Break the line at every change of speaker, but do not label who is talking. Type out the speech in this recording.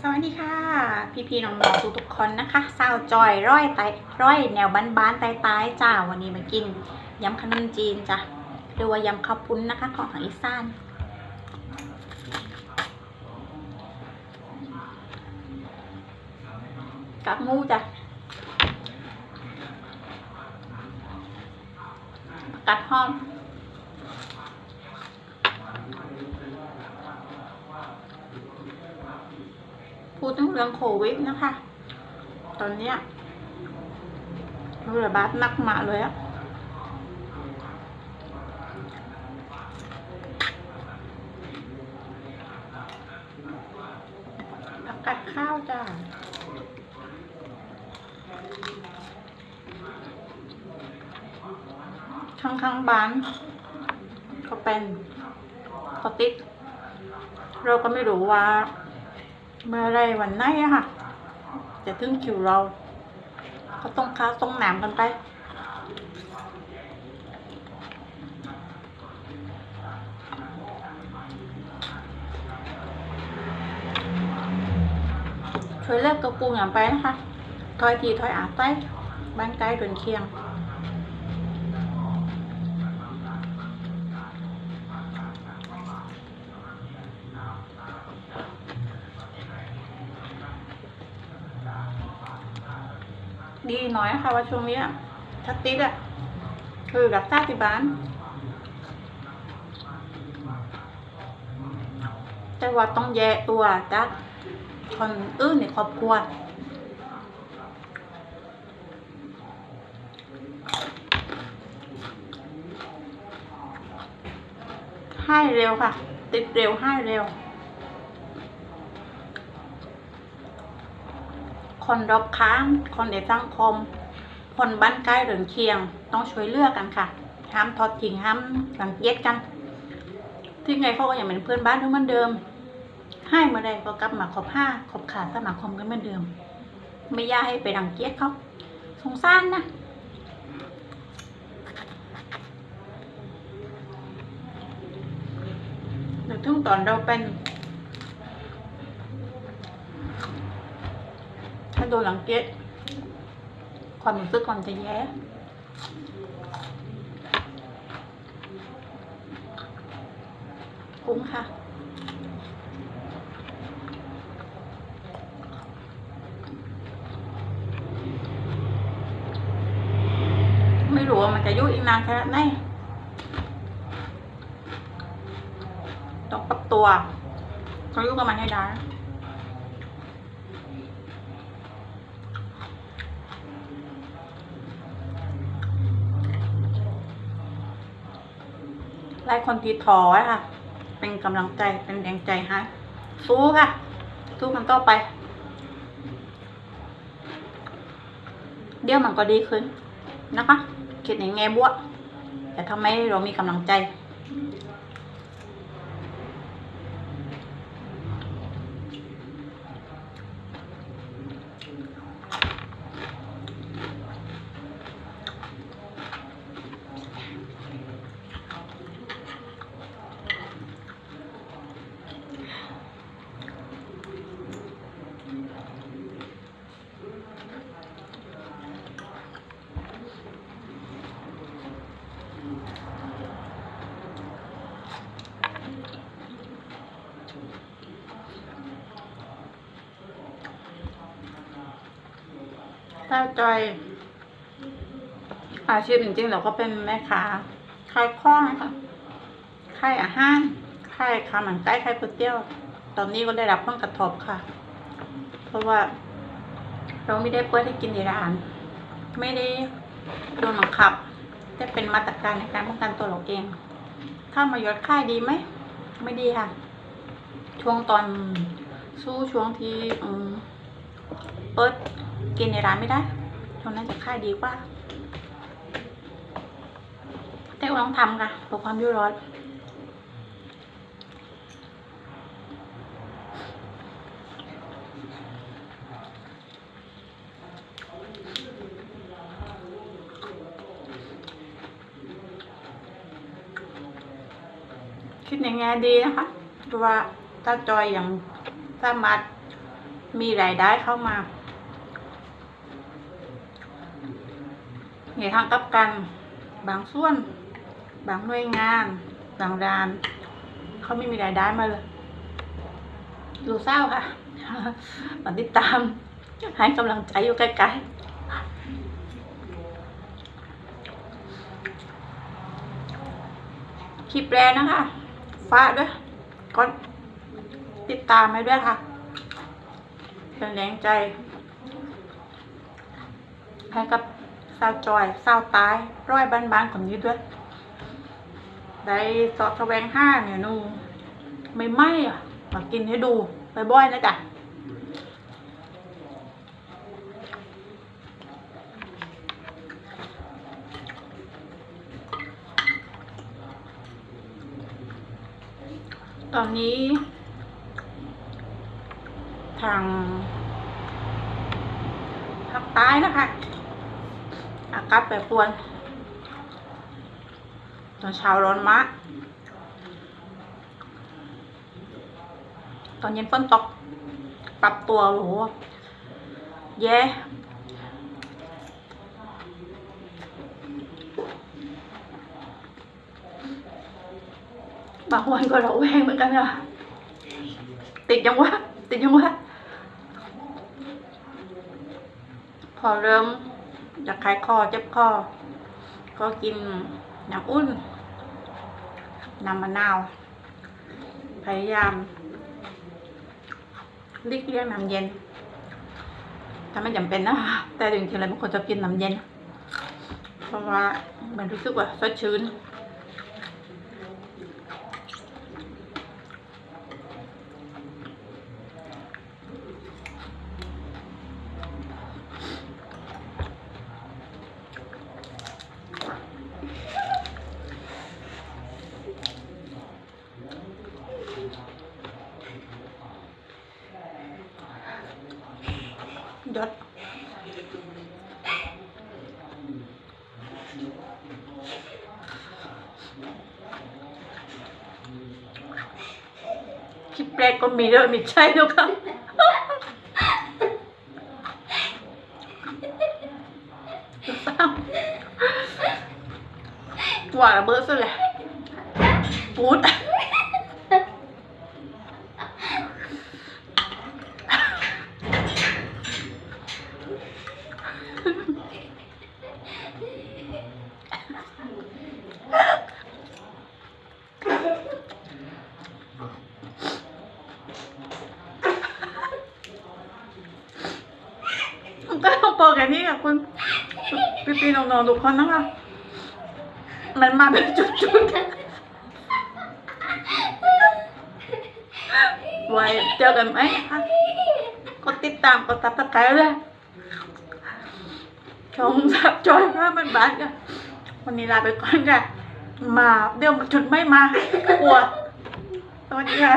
สวัสดีค่ะ พี่พี่ๆน้องๆทุกทุกๆคนนะคะสาวจอยร้อยไตร้อยแนวบ้านๆไตายๆจ้าวันนี้มากินยำขนมจีนจ้ะหรือว่ายำข้าวปุ้นนะคะ ของทางอีสานกับหมูจ้ะกัดหอม พูดถึงเรื่องโควิดนะคะ ตอนเนี้ยระบาดหนักมากเลยอะกัดข้าวจ้าข้างข้างๆบ้านเขาเป็นเขาติด เราก็ไม่รู้ว่า เมื่อไรวันไหนอะค่ะ จะถึงคิวเรา ก็ต้องค้าต้องหนามกันไป ช่วยเลิกกระปูอย่างไปนะคะ ถอยทีถอยอาไปบ้านใกล้เดินเคียง ดีหน้อยนะคะว่าช่วงนี้อะถ้าติดอะคือรักษาที่บ้าน แต่ว่าต้องแยกตัวจากคนอื่นในครอบครัวให้เร็วค่ะ ติดเร็วให้เร็ว คนรอบข้าง คนในสังคม คนบ้านใกล้เรือนเคียง ต้องช่วยเลือกกันค่ะ ห้ามทอดทิ้งห้ามรังเกียจกัน ที่ไงเขาก็ยังเป็นเพื่อนบ้านทุกเหมือนเดิม ให้เมื่อใดก็กลับมาคบห้าคบขาสมาคมกันเหมือนเดิม ไม่ย่าให้ไปรังเกียจเขาสงสารนะนึกถึงตอนเราเป็น โดนหลังเกียจความรู้สึกก่อนจะแย่กุ้งค่ะไม่รู้ว่ามันจะยุ่อีกนานแค่ไหนต้องปรับตัวต้องยุ่กับมันให้ได้ หลายคนที่ท้อค่ะ เป็นกำลังใจเป็นแรงใจให้สู้ค่ะสู้มันต่อไป เดี๋ยวมันก็ดีขึ้นนะคะ คิดในแง่บวกแต่ทำให้เรามีกำลังใจ ถ้าจอย อาชีพจริงๆเราก็เป็นแม่ค้าขายข้องนะคะขายอาหารขายข้าวมันไก่ขายก๋วยเตี๋ยว ตอนนี้ก็ได้รับผลกระทบค่ะ เพราะว่า เราไม่ได้เปิดให้กินในร้าน ไม่ได้โดนบังคับแต่เป็นมาตรการในการป้องกันตัวเราเองถ้ามายอดค่ายดีไหม ไม่ดีค่ะ ช่วงตอนสู้ช่วงที่อื เปิดกินในร้านไม่ได้ช่วงนั้นจะค่ายดีกว่า แต่ก็ต้องทำค่ะเพื่อความยุ่ร้อดคิดในแง่ดีนะคะเพราะว่าถ้าจอยอย่างถ้สามารถ มีรายได้เข้ามาในทางกับกัน บางส่วน บางหน่วยงานบางร้าน เขาไม่มีรายได้มาเลยดูเศร้าค่ะมาติดตามให้กำลังใจอยู่ใกล้ๆคลิปแรกนะคะฟ้าด้วยก็ติดตามให้ด้วยค่ะ เป็นแรงใจ ให้กับสาวจอยสาวตาย ร้อยบ้านๆคนนี้ด้วย ได้สอดแสวงห้าเนี่ยนูไม่ไหมอะ มากินให้ดูบ่อยๆนะจ๊ะตอนนี้ ทางภาคใต้นะคะ อากาศแปรปรวนตอนเช้าร้อนมากตอนเย็นฝนตก ปรับตัวโอ้โหแย่บางวันก็เราแวงเหมือนกันอะติดยังวะติดยังวะ พ อเริ่มจะคลายคอเจ็บคอ ก็กินน้ำอุ่นน้ำมะนาว พยายามหลีกเลี่ยงน้ำเย็น ถ้าไม่จำเป็นนะคะแต่จริงๆแล้วบางคนจะกินน้ำเย็น เพราะว่ามันรู้สึกว่าสดชื่น ยศคลิปแรกก็มีด้วยม่ใช่แล้วยครับหวานระเบิดสุดเลยปูด ก็ต้องบอกแค่นี้ค่ะคุณพี่พี่ๆน้องๆทุกคนนะคะมันมาเป็นจุดๆไว้เจอกันไหมคะกดติดตามกดตับตะไคร้เลยชมสับจอยว่ามันบานกันวันนี้ลาไปก่อนค่ะมาเดี๋ยวจุดไม่มากลัวสวัสดีค่ะ